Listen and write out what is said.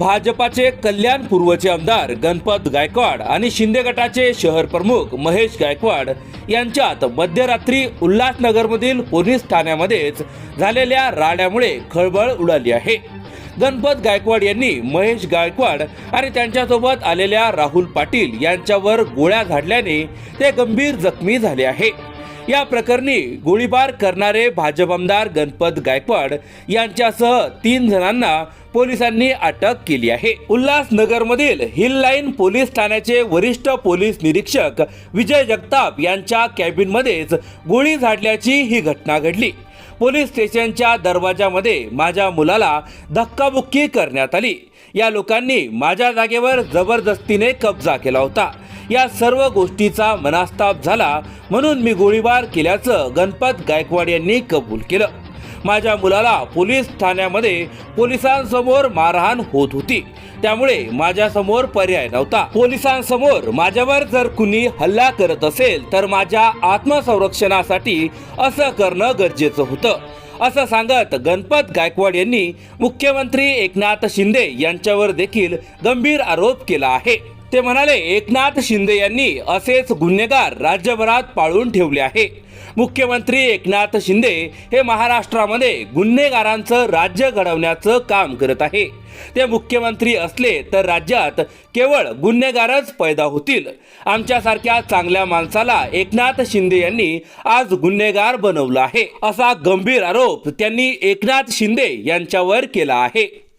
भाजपाचे कल्याण पूर्वचे आमदार गणपत गायकवाड आणि शिंदे गटाचे शहर प्रमुख महेश गायकवाड यांच्यात मध्यरात्री उल्हासनगरमधील पोलीस ठाण्यामध्येच झालेल्या राड्यामुळे खळबळ उडाली आहे. गणपत गायकवाड यांनी महेश गायकवाड आणि त्यांच्यासोबत आलेल्या राहुल पाटील यांच्यावर गोळ्या झाडल्याने ते गंभीर जखमी झाले आहे. या प्रकरणी गोळीबार करणारे भाजप आमदार गणपत गायकवाड यांच्यासह तीन जणांना पोलिसांनी अटक केली आहे. उल्हासनगरमधील हिल लाईन पोलीस ठाण्याचे वरिष्ठ पोलीस निरीक्षक विजय जगताप यांच्या कॅबिनमध्येच गोळी झाडल्याची ही घटना घडली. पोलीस स्टेशनच्या दरवाजामध्ये माझ्या मुलाला धक्काबुक्की करण्यात आली. या लोकांनी माझ्या जागेवर जबरदस्तीने कब्जा केला होता. या सर्व गोष्टीचा मनास्ताप झाला म्हणून मी गोळीबार केल्याचं गणपत गायकवाड यांनी कबूल केलं. माझ्या मुलाला पोलीस ठाण्यामध्ये पोलिसांसमोर मारहाण होत होती. त्यामुळे माझ्यासमोर पर्याय नव्हता. पोलिसांसमोर माझ्यावर जर कुणी हल्ला करत असेल तर माझ्या आत्मसंरक्षणासाठी असं करणं गरजेचं होतं. असं सांगत गणपत गायकवाड यांनी मुख्यमंत्री एकनाथ शिंदे यांच्यावर देखील गंभीर आरोप केला आहे. ते म्हणाले एकनाथ शिंदे यांनी असेच गुन्हेगार राज्यभरात पाळून ठेवले आहे. मुख्यमंत्री एकनाथ शिंदे हे महाराष्ट्रामध्ये गुन्हेगारांचं राज्य घडवण्याचं काम करत आहे. ते मुख्यमंत्री असले तर राज्यात केवळ गुन्हेगारच पैदा होतील. आमच्यासारख्या चांगल्या माणसाला एकनाथ शिंदे यांनी आज गुन्हेगार बनवलं आहे. असा गंभीर आरोप त्यांनी एकनाथ शिंदे यांच्यावर केला आहे.